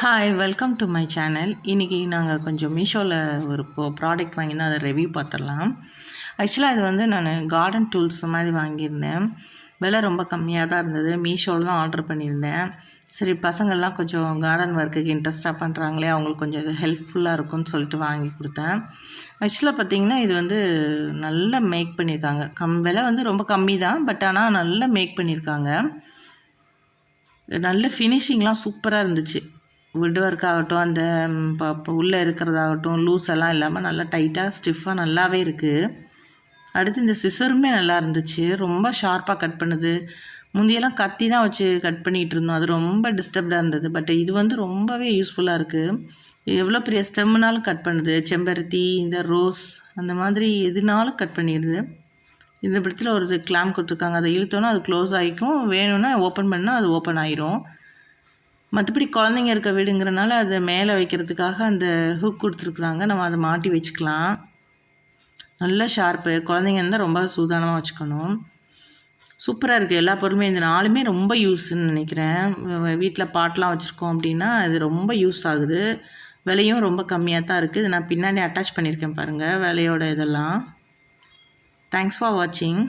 Hi welcome to my channel இன்றைக்கி நாங்கள் கொஞ்சம் மீஷோவில் ஒரு ப்ராடக்ட் வாங்கினா அதை ரிவ்யூ பார்த்துடலாம். ஆக்சுவலாக இது வந்து நான் கார்டன் டூல்ஸ் மாதிரி வாங்கியிருந்தேன். விலை ரொம்ப கம்மியாக தான் இருந்தது. மீஷோவில் தான் ஆர்டர் பண்ணியிருந்தேன். சரி பசங்கள்லாம் கொஞ்சம் கார்டன் ஒர்க்குக்கு இன்ட்ரெஸ்ட்டாக பண்ணுறாங்களே அவங்களுக்கு கொஞ்சம் இது ஹெல்ப்ஃபுல்லாக இருக்கும்னு சொல்லிட்டு வாங்கி கொடுத்தேன். ஆக்சுவலாக பார்த்திங்கன்னா இது வந்து நல்லா மேக் பண்ணியிருக்காங்க. கம் விலை வந்து ரொம்ப கம்மி தான் பட் ஆனால் நல்லா மேக் பண்ணியிருக்காங்க. நல்ல ஃபினிஷிங்லாம் சூப்பராக இருந்துச்சு. வுட் ஒர்க் ஆகட்டும் அந்த இப்போ உள்ளே இருக்கிறதாகட்டும் லூஸ் எல்லாம் இல்லாமல் நல்லா டைட்டாக ஸ்டிஃபாக நல்லாவே இருக்குது அடுத்து இந்த சிசருமே நல்லா இருந்துச்சு. ரொம்ப ஷார்ப்பாக கட் பண்ணுது. முந்தியெல்லாம் கத்தி தான் வச்சு கட் பண்ணிகிட்டு இருந்தோம். அது ரொம்ப டிஸ்டர்ப்டாக இருந்தது. பட் இது வந்து ரொம்பவே யூஸ்ஃபுல்லாக இருக்குது எவ்வளோ பெரிய ஸ்டெம்னாலும் கட் பண்ணுது. செம்பருத்தி இந்த ரோஸ் அந்த மாதிரி எதுனாலும் கட் பண்ணிடுது. இந்த படத்தில் ஒரு இது கிளாம் கொடுத்துருக்காங்க. அதை இழுத்தோன்னா அது க்ளோஸ் ஆகிக்கும். வேணும்னா ஓப்பன் பண்ணால் அது ஓப்பன் ஆயிரும். மற்றபடி குழந்தைங்க இருக்க வீடுங்கிறனால அதை மேலே வைக்கிறதுக்காக அந்த ஹுக் கொடுத்துருக்குறாங்க. நம்ம அதை மாட்டி வச்சுக்கலாம். நல்ல ஷார்ப்பு குழந்தைங்க இருந்தால் ரொம்ப சூதானமாக வச்சுக்கணும். சூப்பராக இருக்குது எல்லா பொருளுமே இந்த நாலுமே ரொம்ப யூஸ்ன்னு நினைக்கிறேன். வீட்டில் பாட்டெலாம் வச்சுருக்கோம் அப்படின்னா இது ரொம்ப யூஸ் ஆகுது. விலையும் ரொம்ப கம்மியாக தான் இருக்குது நான் பின்னாடி அட்டாச் பண்ணியிருக்கேன் பாருங்கள் விலையோட இதெல்லாம். தேங்க்ஸ் ஃபார் வாட்சிங்